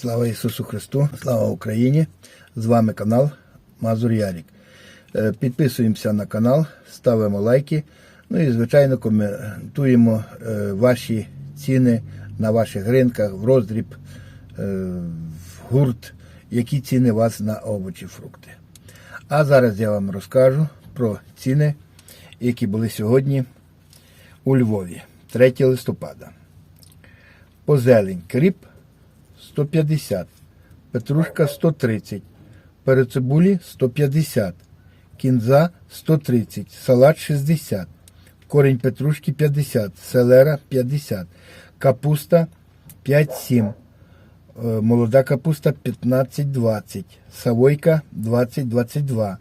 Слава Ісусу Христу, слава Україні! З вами канал Мазур Ярік. Е, Підписуємося на канал, ставимо лайки. Ну і, звичайно, коментуємо е, ваші ціни на ваших ринках, в роздріб, е, в гурт, які ціни у вас на овочі, фрукти. А зараз я вам розкажу про ціни, які були сьогодні у Львові, 3 листопада. По зелень кріп 150, петрушка 130, перецебулі 150, кінза 130, салат 60, корінь петрушки 50, селера 50, капуста 5-7, е, молода капуста 15-20, савойка 20-22,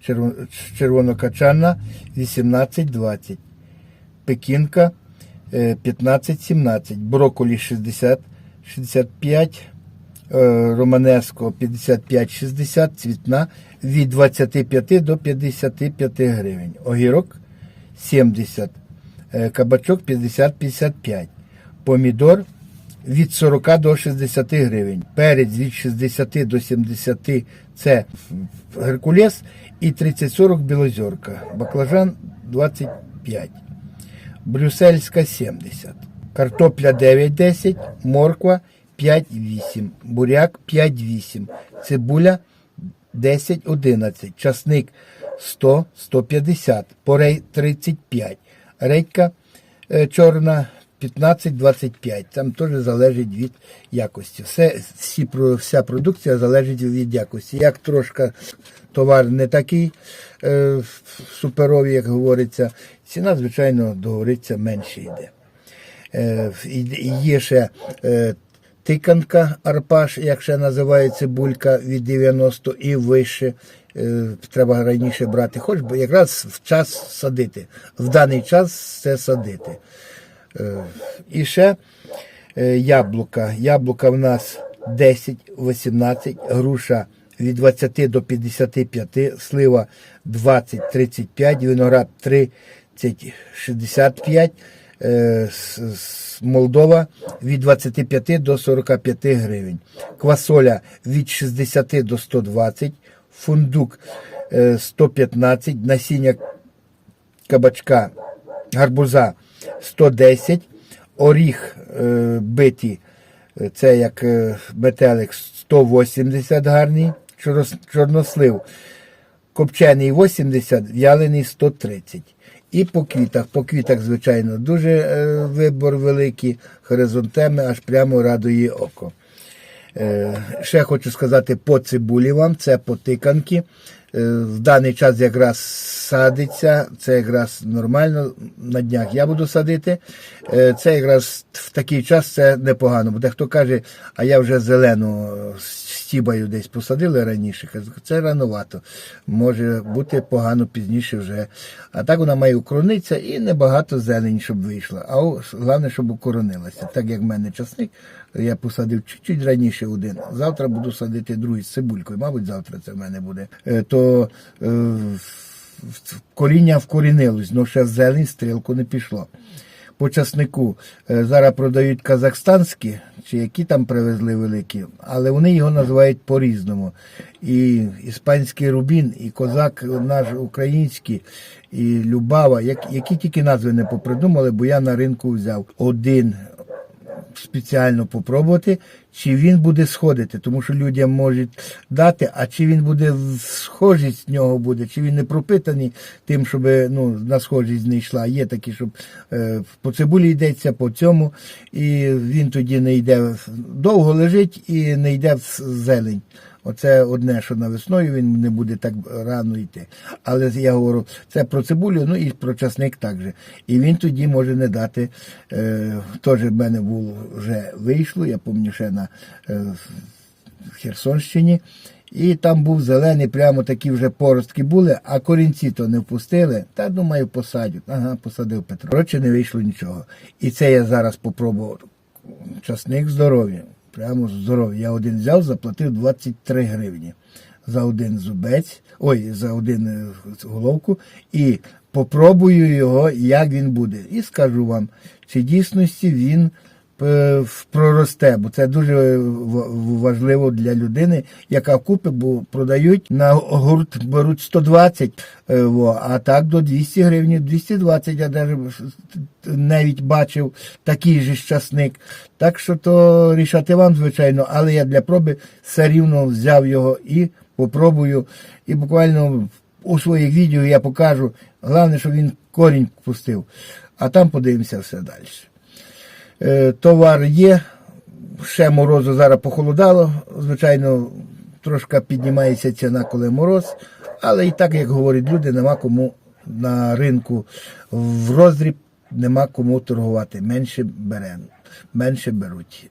червон- червонокачана 18-20, пекінка е, 15-17, брокколі 60, 65, е, романеско 55-60, цвітна від 25 до 55 гривень. Огірок 70, е, кабачок 50-55, помідор від 40 до 60 гривень, перець від 60 до 70 це Геркулес і 30-40 білозерка, баклажан 25 брюссельська 70, картопля 9,10, морква 5,8, буряк 5,8, цибуля 10,11, часник 100, 150, порей 35, редька е, чорна 15-25. Там теж залежить від якості. Все, всі, вся продукція залежить від якості. Як трошки товар не такий е, суперовий, як говориться, ціна, звичайно, договориться менше йде. Е, є ще е, тиканка арпаш, як ще називається булька від 90 і вище. Е, треба раніше брати, хоч би якраз в час садити. В даний час це садити. І ще яблука. Яблука в нас 10-18, груша від 20 до 55, слива 20-35, виноград 30-65, е, с- с- Молдова від 25 до 45 гривень. Квасоля від 60 до 120, фундук е, 115, насіння кабачка гарбуза 110, оріх е, биті, е, це як е, метелик 180 гарний, чорнослив копчений 80, в'ялений 130. І по квітах. По квітах, звичайно, дуже е, вибор великий, хризантеми, аж прямо радує око. Е, ще хочу сказати по цибулі вам, це по тиканки. Е, в даний час якраз садиться, це якраз нормально. На днях я буду садити. Е, це якраз в такий час це непогано. Бо дехто каже, а я вже зелену е, стібаю десь посадили раніше. Це рановато. Може бути погано пізніше вже. А так вона має укоронитися і небагато зелень, щоб вийшла. А головне, щоб укоронилася. Так як в мене часник, я посадив чуть-чуть раніше один. Завтра буду садити другий з цибулькою. Мабуть, завтра це в мене буде. Е, Е, коріння вкорінилось, але ще в зелень стрілку не пішло. По часнику е, зараз продають казахстанські, чи які там привезли великі, але вони його називають по-різному. І іспанський рубін, і козак наш український, і Любава, як, які тільки назви не попридумали, бо я на ринку взяв один спеціально попробувати, чи він буде сходити, тому що людям можуть дати, а чи він буде схожість з нього буде, чи він не пропитаний тим, щоб ну, на схожість не йшла. Є такі, щоб е, по цибулі йдеться по цьому, і він тоді не йде довго лежить і не йде в зелень. Оце одне, що на весною він не буде так рано йти. Але я говорю, це про цибулю, ну і про часник також. І він тоді може не дати. Е, теж в мене було вже вийшло, я пам'ятаю ще на е, Херсонщині. І там був зелений, прямо такі вже поростки були, а корінці то не впустили. Та думаю, посадять. Ага, посадив Петро. Коротше, не вийшло нічого. І це я зараз попробував. Часник здоров'я. Прямо здоров'я. Я один взяв, заплатив 23 гривні за один зубець, ой, за один е, головку, і попробую його, як він буде. І скажу вам, чи дійсності він проросте, бо це дуже важливо для людини, яка купить, бо продають на гурт беруть 120, е, а так до 200 гривень, 220, я навіть навіть бачив такий же щасник. Так що то рішати вам, звичайно, але я для проби все рівно взяв його і попробую. І буквально у своїх відео я покажу. Головне, щоб він корінь пустив. А там подивимося все далі. Е, товар є, ще морозу зараз похолодало. Звичайно, трошки піднімається ціна, коли мороз. Але і так, як говорять люди, нема кому на ринку в роздріб, нема кому торгувати. Менше бере, менше беруть.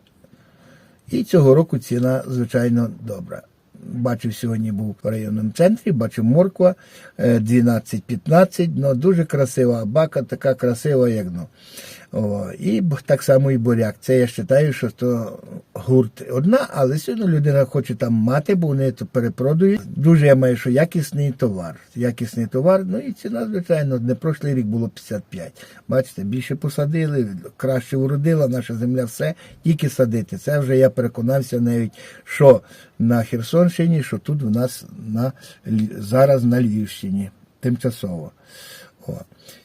І цього року ціна, звичайно, добра. Бачив сьогодні був в районному центрі, бачив морква е, 12-15, ну дуже красива бака, така красива, як ну. О, і так само і буряк. Це я вважаю, що то гурт одна, але сьогодні людина хоче там мати, бо вони то перепродають. Дуже я маю, що якісний товар. Якісний товар, ну і ціна, звичайно, не прошлий рік було 55. Бачите, більше посадили, краще уродила наша земля, все, тільки садити. Це вже я переконався навіть, що на Херсонщині, що тут у нас на, зараз на Львівщині, тимчасово. О.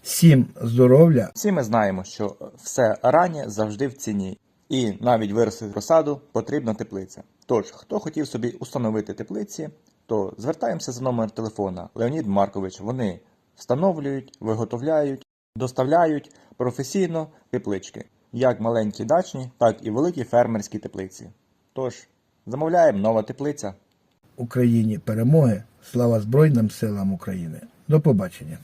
Всім здоров'я, Всі ми знаємо, що все раннє завжди в ціні, і навіть виростити розсаду потрібна теплиця. Тож, хто хотів собі установити теплиці, то звертаємося за номер телефона Леонід Маркович. Вони встановлюють, виготовляють, доставляють професійно теплички, як маленькі дачні, так і великі фермерські теплиці. Тож, замовляємо нова теплиця. Україні перемоги, слава Збройним силам України. До побачення.